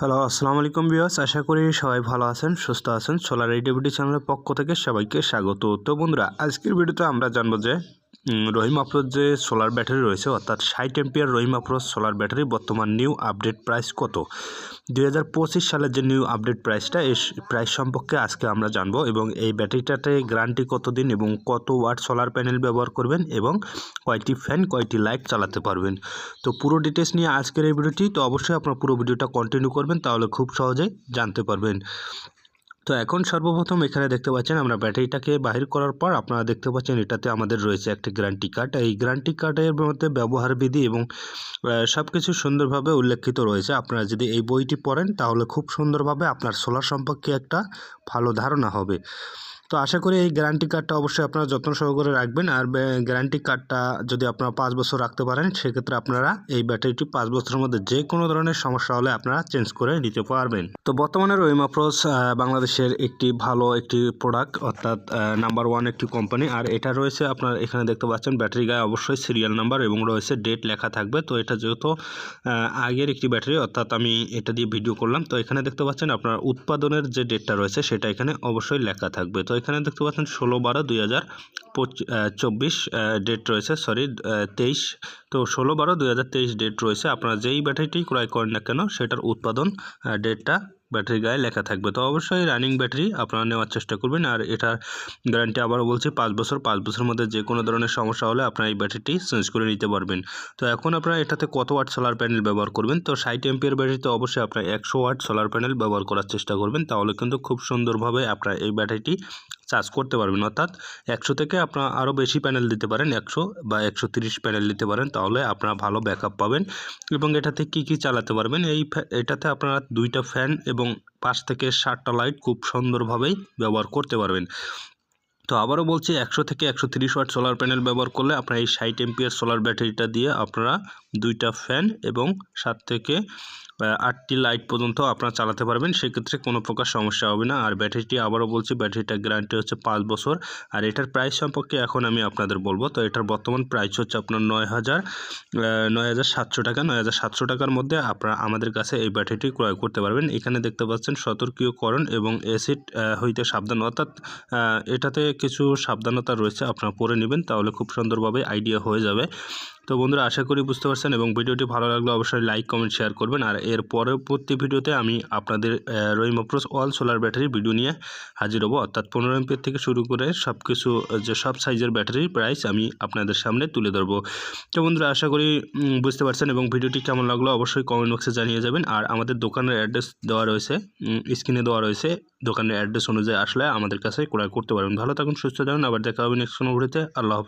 Hello, আসসালামু আলাইকুম বিয়াস আশা করি সবাই ভালো আছেন, সুস্থ আছেন। সোলার এইটিভিটি চ্যানেলের পক্ষ থেকে সবাইকে স্বাগত। তো বন্ধুরা, আজকের ভিডিওতে আমরা জানব যে রহিম আপ্রোচ যে সোলার ব্যাটারি রয়েছে, অর্থাৎ ষাট ampere Rahim Afrooz solar battery বর্তমান নিউ আপডেট প্রাইস কত? দুই হাজার পঁচিশ সালের যে নিউ আপডেট প্রাইসটা এই প্রাইস সম্পর্কে আজকে আমরা জানব এবং এই ব্যাটারিটাতে গ্যারান্টি কতদিন এবং কত ওয়াট সোলার প্যানেল ব্যবহার করবেন এবং কয়টি ফ্যান কয়টি লাইট চালাতে পারবেন। তো পুরো ডিটেলস নিয়ে আজকের এই ভিডিওটি, তো অবশ্যই আপনার পুরো ভিডিওটা কন্টিনিউ করবেন, তাহলে খুব সহজেই জানতে পারবেন। তো এখন সর্বপ্রথম এখানে দেখতে পাচ্ছেন আমরা ব্যাটারিটাকে বাহির করার পর আপনারা দেখতে পাচ্ছেন এটাতে আমাদের রয়েছে একটি গ্যারান্টি কার্ড এই গ্যারান্টি কার্ডের মধ্যে ব্যবহারবিধি এবং সব কিছু সুন্দরভাবে উল্লেখিত রয়েছে। আপনারা যদি এই বইটি পড়েন তাহলে খুব সুন্দরভাবে আপনার সোলার সম্পর্কে একটা ভালো ধারণা হবে। তো আশা করি এই গ্যারান্টি কার্ডটা অবশ্যই আপনারা যত্ন সহকারে রাখবেন আর গ্যারান্টি কার্ডটা যদি আপনারা পাঁচ বছর রাখতে পারেন, সেক্ষেত্রে আপনারা এই ব্যাটারিটি পাঁচ বছরের মধ্যে যে কোনো ধরনের সমস্যা হলে আপনারা চেঞ্জ করে নিতে পারবেন। তো বর্তমানে রহিম আপ্রোচ বাংলাদেশের একটি ভালো একটি প্রোডাক্ট অর্থাৎ নাম্বার ওয়ান একটি কোম্পানি আর এটা রয়েছে আপনার এখানে দেখতে পাচ্ছেন ব্যাটারি গায়ে অবশ্যই সিরিয়াল নাম্বার এবং রয়েছে ডেট লেখা থাকবে। তো এটা যেহেতু আগের একটি ব্যাটারি অর্থাৎ আমি এটা দিয়ে ভিডিও করলাম, তো এখানে দেখতে পাচ্ছেন আপনার উৎপাদনের যে ডেটটা রয়েছে, সেটা এখানে অবশ্যই লেখা থাকবে। তো এখানে দেখতে পাচ্ছেন ষোলো বারো দুই হাজার চব্বিশ ডেট রয়েছে সরি তেইশ। তো ষোলো বারো দুই হাজার তেইশ ডেট রয়েছে। আপনারা যেই ব্যাটারিটি ক্রয় করেন না কেন, সেটার উৎপাদন ডেটটা ব্যাটারি গায়ে লেখা থাকবে। তো অবশ্যই রানিং ব্যাটারি আপনারা নেওয়ার চেষ্টা করবেন। আর এটার গ্যারান্টি আবারও বলছি, পাঁচ বছর, পাঁচ বছরের মধ্যে যে কোনো ধরনের সমস্যা হলে আপনারা এই ব্যাটারিটি চেঞ্জ করে নিতে পারবেন। তো এখন আপনারা এটাতে কত ওয়াট সোলার প্যানেল ব্যবহার করবেন? তো ষাট এমপিয়ার ব্যাটারিতে অবশ্যই আপনারা একশো ওয়াট সোলার প্যানেল ব্যবহার করার চেষ্টা করবেন। তাহলে কিন্তু খুব সুন্দরভাবে আপনারা এই ব্যাটারিটি চার্জ করতে পারবেন। অর্থাৎ একশো থেকে আপনারা আরও বেশি প্যানেল দিতে পারেন, একশো বা একশো প্যানেল দিতে পারেন, তাহলে আপনারা ভালো ব্যাকআপ পাবেন। এবং এটাতে কি কি চালাতে পারবেন? এই এটাতে আপনারা দুইটা ফ্যান এবং পাঁচ থেকে ষাটটা লাইট খুব সুন্দরভাবেই ব্যবহার করতে পারবেন। তো আবারও বলছি, একশো থেকে একশো তিরিশ ওয়াট সোলার প্যানেল ব্যবহার করলে আপনারা এই ষাট এমপিয়ার সোলার ব্যাটারিটা দিয়ে আপনারা দুইটা ফ্যান এবং সাত থেকে আটটি লাইট পর্যন্ত আপনারা চালাতে পারবেন, সেক্ষেত্রে কোনো প্রকার সমস্যা হবে না। আর ব্যাটারিটি আবারও বলছি ব্যাটারিটার গ্যারান্টি হচ্ছে পাঁচ বছর। আর এটার প্রাইস সম্পর্কে এখন আমি আপনাদের বলব। তো এটার বর্তমান প্রাইস হচ্ছে আপনার নয় হাজার নয় হাজার সাতশো টাকা। নয় হাজার সাতশো টাকার মধ্যে আপনারা আমাদের কাছে এই ব্যাটারিটি ক্রয় করতে পারবেন। এখানে দেখতে পাচ্ছেন সতর্কীয়করণ এবং অ্যাসিড হইতে সাবধান। অর্থাৎ এটাতে কিছু সাবধানতা রয়েছে, আপনারা পরে নেবেন, তাহলে খুব সুন্দরভাবে আইডিয়া হয়ে যাবে। তো বন্ধুরা, আশা করি বুঝতে পারছেন এবং ভিডিওটি ভালো লাগলে অবশ্যই লাইক, কমেন্ট, শেয়ার করবেন। আর এর পরবর্তী ভিডিওতে আমি আপনাদের Rahim Afrooz all solar battery video নিয়ে হাজির হব। অর্থাৎ পনেরো এমপির থেকে শুরু করে সব কিছু যে সব সাইজের ব্যাটারির প্রাইস আমি আপনাদের সামনে তুলে ধরবো। তো বন্ধুরা, আশা করি বুঝতে পারছেন এবং ভিডিওটি কেমন লাগল অবশ্যই কমেন্ট বক্সে জানিয়ে যাবেন। আর আমাদের দোকানের অ্যাড্রেস দেওয়া রয়েছে স্ক্রিনে দেওয়া রয়েছে। দোকানের অ্যাড্রেস অনুযায়ী আসলে আমাদের কাছে ক্রয় করতে পারবেন। ভালো থাকুন, সুস্থ থাকুন। আবার দেখা হবে নেক্সট কোনো ভিডিওতে আল্লাহ হাফিজ।